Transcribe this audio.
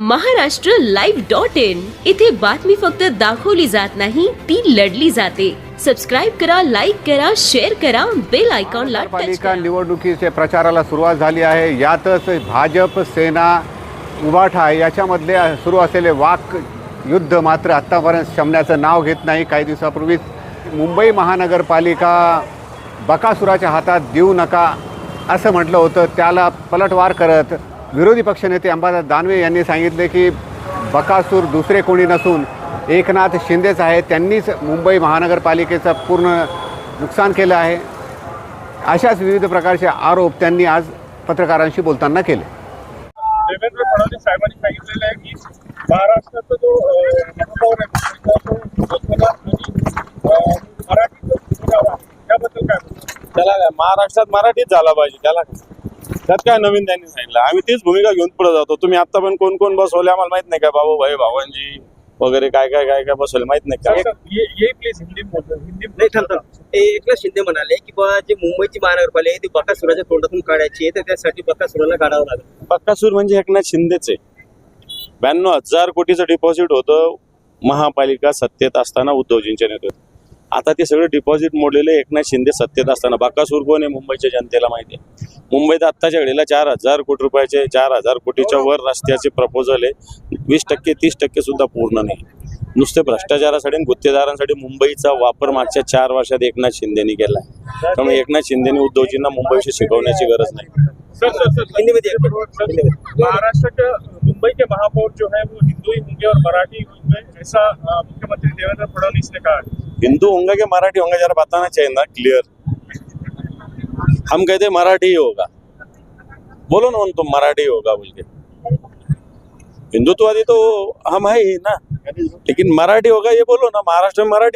Maharashtra live dot in इथे बातमी फक्त दाखवली जात नाही ती लढली जाते. सबस्क्राईब करा लाईक करा शेअर करा बेल आयकॉनला पालिका निवडणुकीच्या प्रचाराला सुरुवात झाली आहे. यातच भाजप सेना उबाठा याच्यामधले सुरू असलेले वाक युद्ध मात्र आत्तापर्यंत शमण्याचं नाव घेत नाही. काही दिवसापूर्वीच मुंबई महानगरपालिका बकासुराच्या हातात देऊ नका असं म्हटलं होतं. त्याला पलटवार करत विरोधी पक्षनेते अंबादास दानवे यांनी सांगितले की बकासूर दुसरे कोणी नसून एकनाथ शिंदेच आहे त्यांनीच मुंबई महानगरपालिकेचं पूर्ण नुकसान केलं आहे. अशाच विविध प्रकारचे आरोप त्यांनी आज पत्रकारांशी बोलताना केले. देवेंद्र फडणवीस साहेबांनी सांगितलेलं आहे की महाराष्ट्राचा जो अं, महापौर आहे तो लोकसभा आणि अं, मराठी जो सुधारावा, त्याबद्दल काय म्हणतो त्याला महाराष्ट्रात मराठीच झाला पाहिजे त्याला? त्यात काय नवीन त्यांनी सांगितलं? आम्ही तीच भूमिका घेऊन पुढे जातो. तुम्ही आता पण कोण कोण बसवले आम्हाला माहीत नाही का? बाबू भाई भावांजी वगैरे काय काय काय काय बसवले माहीत नाही का? एकनाथ शिंदे म्हणाले की बा जे मुंबईची महानगरपालिका आहे ती बकासुराच्या तोंडातून काढायची आहे तर त्यासाठी बकासुराला काढावं लागेल. बक्कासूर म्हणजे एकनाथ शिंदेच. आहे ब्याण्णव हजार कोटीचं डिपॉझिट होतं. महापालिका सत्तेत असताना उद्धवजींच्या नेतृत्वात. आता ते सगळं डिपॉझिट मोडलेलं एकनाथ शिंदे सत्तेत असताना. बकासूर कोण आहे मुंबईच्या जनतेला माहिती आहे? मुंबईत आत्ताच्या घडीला चार हजार कोटी रुपयाचे चार हजार कोटीच्या वर रस्त्याचे प्रपोजल आहे. वीस टक्के तीस टक्के सुद्धा पूर्ण नाही. नुसते भ्रष्टाचारासाठी आणि गुत्तेदारांसाठी मुंबईचा वापर मागच्या चार वर्षात एकनाथ शिंदेनी केला आहे त्यामुळे एकनाथ शिंदेनी उद्धवजींना मुंबईशी शिकवण्याची गरज नाही. सर सर सर हिंदी में दिया। सर, महाराष्ट्र के मुंबई के महापौर जो है वो हिंदू ही होंगे और मराठी होंगे ऐसा मुख्यमंत्री देवेंद्र फडणवीस ने कहा हिंदू होंगे कि मराठी होंगे जरा बताना चाहिए ना क्लियर हम कहते मराठी ही होगा। बोलो ना उन तुम मराठी होगा बोल के। हिंदुत्ववादी तो हम है ही ना। लेकिन मराठी होगा ये बोलो ना महाराष्ट्र में मराठी